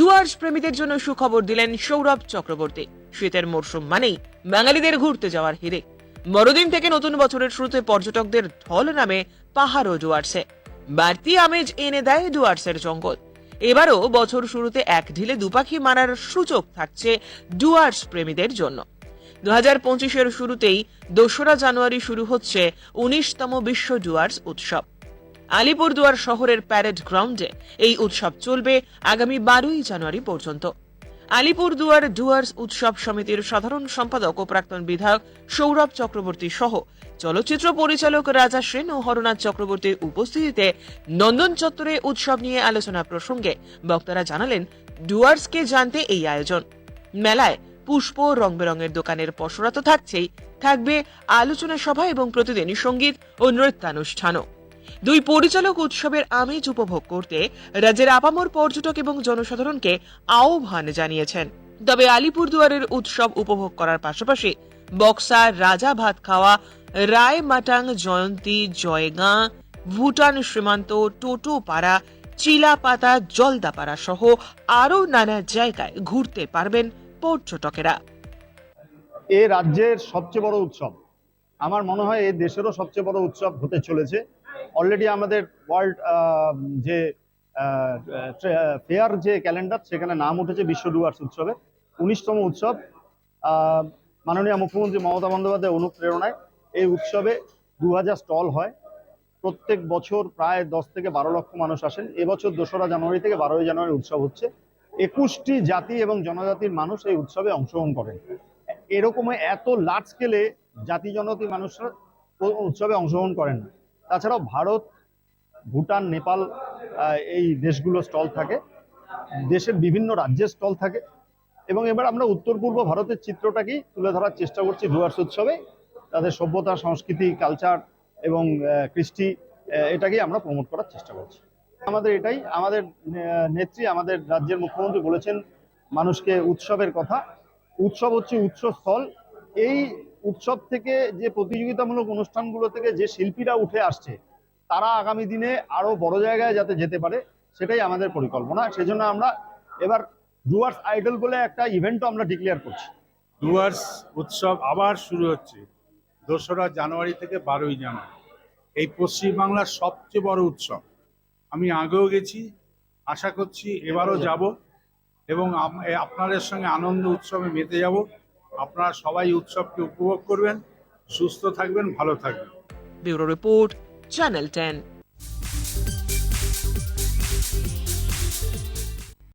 ডুয়ার্স প্রেমীদের জন্য সুখবর দিলেন সৌরভ চক্রবর্তী। শীতের মরশুম মানেই বাঙালিদের ঘুরতে যাওয়ার হিরে বড়দিন থেকে নতুন বছরের শুরুতে পর্যটকদের ঢল নামে পাহাড় ও ডুয়ার্সে। বাড়তি আমেজ এনে দেয় ডুয়ার্সের জঙ্গল। এবারও বছর শুরুতে এক ঢিলে দুপাখি মারার সুযোগ থাকছে ডুয়ার্স প্রেমীদের জন্য। দু হাজার পঁচিশের শুরুতেই দোসরা জানুয়ারি শুরু হচ্ছে উনিশতম বিশ্ব ডুয়ার্স উৎসব। আলিপুরদুয়ার শহরের প্যারেড গ্রাউন্ডে এই উৎসব চলবে আগামী বারোই জানুয়ারি পর্যন্ত। আলিপুরদুয়ার ডুয়ার্স উৎসব সমিতির সাধারণ সম্পাদক ও প্রাক্তন বিধায়ক সৌরভ চক্রবর্তী সহ চলচ্চিত্র পরিচালক রাজা সেন ও হরনাথ চক্রবর্তীর উপস্থিতিতে নন্দন চত্বরে উৎসব নিয়ে আলোচনা প্রসঙ্গে বক্তারা জানালেন, ডুয়ার্সকে জানতে এই আয়োজন। মেলায় পুষ্প রং বেরঙের দোকানের পসরা তো থাকছেই, থাকবে আলোচনা সভা এবং প্রতিদিন সংগীত ও নৃত্যানুষ্ঠানও। দুই পরিচালক উৎসবের আমেজ উপভোগ করতে রাজ্যের আপামর পর্যটক এবং জনসাধারণকে আহ্বান জানিয়েছেন। তবে আলিপুরদুয়ারের উৎসব উপভোগ করার পাশাপাশি বক্সা রাজা ভাত খাওয়া, রায় মাটাং, জয়ন্তী, জয়গাঁ, ভুটান সীমান্ত টোটো টোটোপাড়া, চিলাপাতা, জলদাপাড়া সহ আরও নানা জায়গায় ঘুরতে পারবেন পর্যটকেরা। এ রাজ্যের সবচেয়ে বড় উৎসব। আমার মনে হয় এই দেশেরও সবচেয়ে বড় উৎসব হতে চলেছে। অলরেডি আমাদের ওয়ার্ল্ড যে ফেয়ার যে ক্যালেন্ডার সেখানে নাম উঠেছে বিশ্ব ডুয়ার্স উৎসবের উনিশতম উৎসব মাননীয় মুখ্যমন্ত্রী মমতা বন্দ্যোপাধ্যায় অনুপ্রেরণায় এই উৎসবে দু হাজার স্টল হয়। প্রত্যেক বছর প্রায় দশ থেকে বারো লক্ষ মানুষ আসেন। এবছর দোসরা জানুয়ারি থেকে বারোই জানুয়ারি উৎসব হচ্ছে। একুশটি জাতি এবং জনজাতির মানুষ এই উৎসবে অংশগ্রহণ করেন। এরকম এত লার্জ স্কেলে জাতি জনজাতি মানুষরা উৎসবে অংশগ্রহণ করেন না। তাছাড়াও ভারত, ভুটান, নেপাল এই দেশগুলো স্টল থাকে। দেশের বিভিন্ন রাজ্যের স্টল থাকে। এবং এবার আমরা উত্তর পূর্ব ভারতের চিত্রটাকেই তুলে ধরার চেষ্টা করছি ডুয়ার্স উৎসবে। তাদের সভ্যতা, সংস্কৃতি কালচার এবং কৃষ্টি এটাকেই আমরা প্রমোট করার চেষ্টা করছি। আমাদের এটাই, আমাদের নেত্রী, আমাদের রাজ্যের মুখ্যমন্ত্রী বলেছেন মানুষকে উৎসবের কথা। উৎসব হচ্ছে উৎসস্থল। এই উৎসব থেকে যে প্রতিযোগিতামূলক অনুষ্ঠানগুলো থেকে যে শিল্পীরা উঠে আসছে তারা আগামী দিনে আরও বড় জায়গায় যাতে যেতে পারে সেটাই আমাদের পরিকল্পনা। সেজন্য আমরা এবার ডুয়ার্স আইডল বলে একটা ইভেন্টও আমরা ডিক্লেয়ার করছি। ডুয়ার্স উৎসব আবার শুরু হচ্ছে দোসরা জানুয়ারি থেকে বারোই জানুয়ারি। এই পশ্চিমবাংলার সবচেয়ে বড় উৎসব। আমি আগেও গেছি আশা করছি এবারও যাব এবং আপনাদের সঙ্গে আনন্দ উৎসবে মেতে যাব। আপনারা সবাই উৎসবকে উপভোগ করবেন সুস্থ থাকবেন ভালো থাকবেন। Bureau report channel ten.